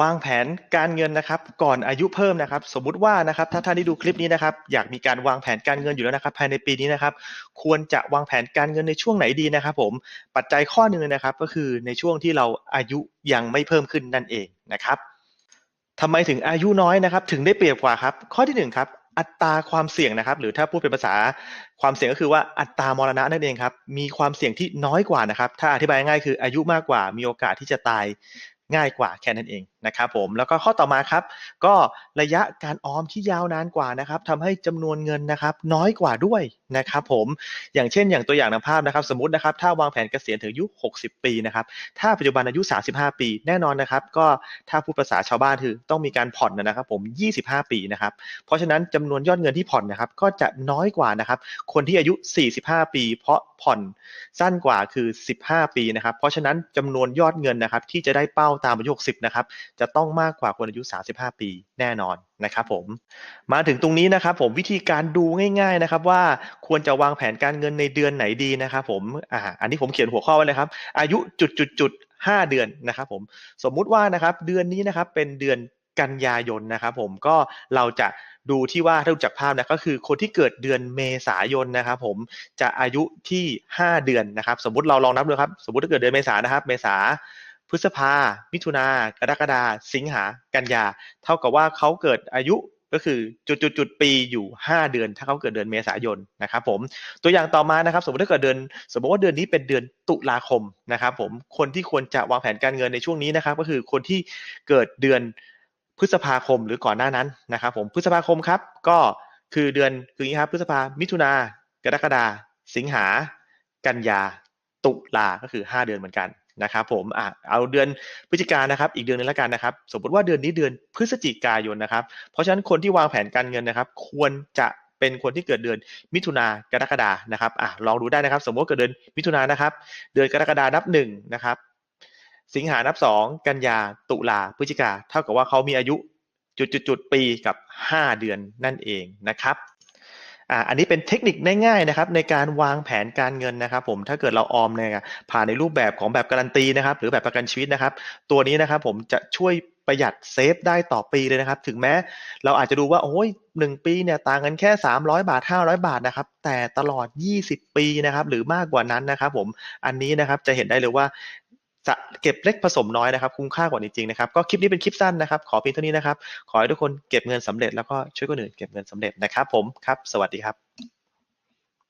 วางแผนการเงินนะครับ ก่อนอายุเพิ่มนะครับ สมมุติว่านะครับถ้าท่านที่ดูคลิปนี้นะครับ อยากมีการวางแผนการเงินอยู่แล้วนะครับ ภายในปีนี้นะครับ ควรจะวางแผนการเงินในช่วงไหนดีนะครับ ผมปัจจัยข้อหนึ่งเลยนะครับ ก็คือในช่วงที่เราอายุยังไม่เพิ่มขึ้นนั่นเองนะครับทำไมถึงอายุน้อยนะครับ ถึงได้เปรียบกว่าครับ ข้อที่หนึ่งครับอัตราความเสี่ยงนะครับ หรือถ้าพูดเป็นภาษาความเสี่ยงก็คือว่าอัตรามรณะนั่นเองครับมีความเสี่ยงที่น้อยกว่านะครับ ถ้าอธิบายง่ายคืออายุมากกว่ามีโอกาสที่จะตาย ง่ายกว่าแค่นั้นเองนะครับผมแล้วก็ข้อต่อมาครับ ก็ระยะการออมที่ยาวนานกว่านะครับทำให้จำนวนเงินนะครับน้อยกว่าด้วยนะครับผมอย่างเช่นอย่างตัวอย่างในภาพนะครับ สมมตินะครับถ้าวางแผนเกษียณถึงอายุ 60 ปีนะครับถ้าปัจจุบันอายุ 35 ปี แน่นอนนะครับ ก็ถ้าพูดภาษาชาวบ้านคือต้องมีการผ่อนนะครับผม 25 ปีนะครับเพราะฉะนั้นจำนวนยอดเงินที่ผ่อนนะครับก็จะน้อยกว่านะครับคนที่อายุ 45 ปี เพราะผ่อนสั้นกว่าคือ 15 ปีนะครับเพราะฉะนั้นจำนวนยอดเงินนะครับที่จะได้เป้าตามอายุ60นะครับจะต้องมากกว่าคนอายุ 35 ปีแน่นอนนะครับผมมาถึงตรงนี้นะครับผมวิธีการดูง่ายๆนะครับว่าควรจะวางแผนการเงินในเดือนไหนดีนะครับผมอ่าอันนี้ผมเขียนหัวข้อไว้เลยครับ อายุจุดจุดจุดห้าเดือนนะครับผมสมมุติว่านะครับเดือนนี้นะครับเป็นเดือนกันยายนนะครับผมก็เราจะดูที่ว่าถ้าดูจากภาพนะก็คือคนที่เกิดเดือนเมษายนนะครับผมจะอายุที่ 5 เดือนนะครับ สมมุติเราลองนับดูครับ สมมติถ้าเกิดเดือนเมษานะครับ เมษา พฤษภา มิถุนา กรกฎา สิงหา กันยา เท่ากับว่าเขาเกิดอายุก็คือจุดจุดจุดปีอยู่ 5 เดือน ถ้าเขาเกิดเดือนเมษายนนะครับผม ตัวอย่างต่อมานะครับ สมมติถ้าเกิดเดือน สมมติว่าเดือนนี้เป็นเดือนตุลาคมนะครับผม คนที่ควรจะวางแผนการเงินในช่วงนี้นะครับ ก็คือคนที่เกิดเดือนพฤษภาคมหรือก่อนหน้านั้นนะครับผม พฤษภาคมครับ ก็คือเดือนคืออย่างนี้ครับ พฤษภา มิถุนา กรกฎา สิงหา กันยา ตุลา ก็คือ 5 เดือนเหมือนกัน นะครับผมอะเอาเดือนพฤศจิกายนนะครับ อีกเดือนหนึงแล้วกันนะครับ สมมติว่าเดือนนี้เดือนพฤศจิกายนนะครับ เพราะฉะนั้นคนที่วางแผนการเงินนะครับ ควรจะเป็นคนที่เกิดเดือนมิถุนากรกฎานะครับอะลองดูได้นะครับ สมมติว่าเกิดเดือนมิถุนานะครับ เดือนกรกฎานับหนึ่งนะครับสิงหานับสองกันยาตุลาพฤศจิกาเท่ากับว่าเขามีอายุจุดๆๆปีกับ 5 เดือนนั่นเองนะครับ อ่าอันนี้เป็นเทคนิคง่ายๆนะครับในการวางแผนการเงินนะครับ ผมถ้าเกิดเราออมเนี่ยผ่านในรูปแบบของแบบการันตีนะครับ หรือแบบประกันชีวิตนะครับ ตัวนี้นะครับผมจะช่วยประหยัดเซฟได้ต่อปีเลยนะครับ ถึงแม้เราอาจจะดูว่าโอ้ยหนึ่งปีเนี่ยต่างกันแค่ 300 บาท 500 บาทนะครับ แต่ตลอด 20 ปีนะครับ หรือมากกว่านั้นนะครับ ผมอันนี้นะครับจะเห็นได้เลยว่า จะเก็บเล็กผสมน้อยนะครับ คุ้มค่ากว่าจริงๆนะครับ ก็คลิปนี้เป็นคลิปสั้นนะครับ ขอเพียงเท่านี้นะครับ ขอให้ทุกคนเก็บเงินสำเร็จแล้วก็ช่วยคนอื่นเก็บเงินสำเร็จนะครับ ผมครับ สวัสดีครับ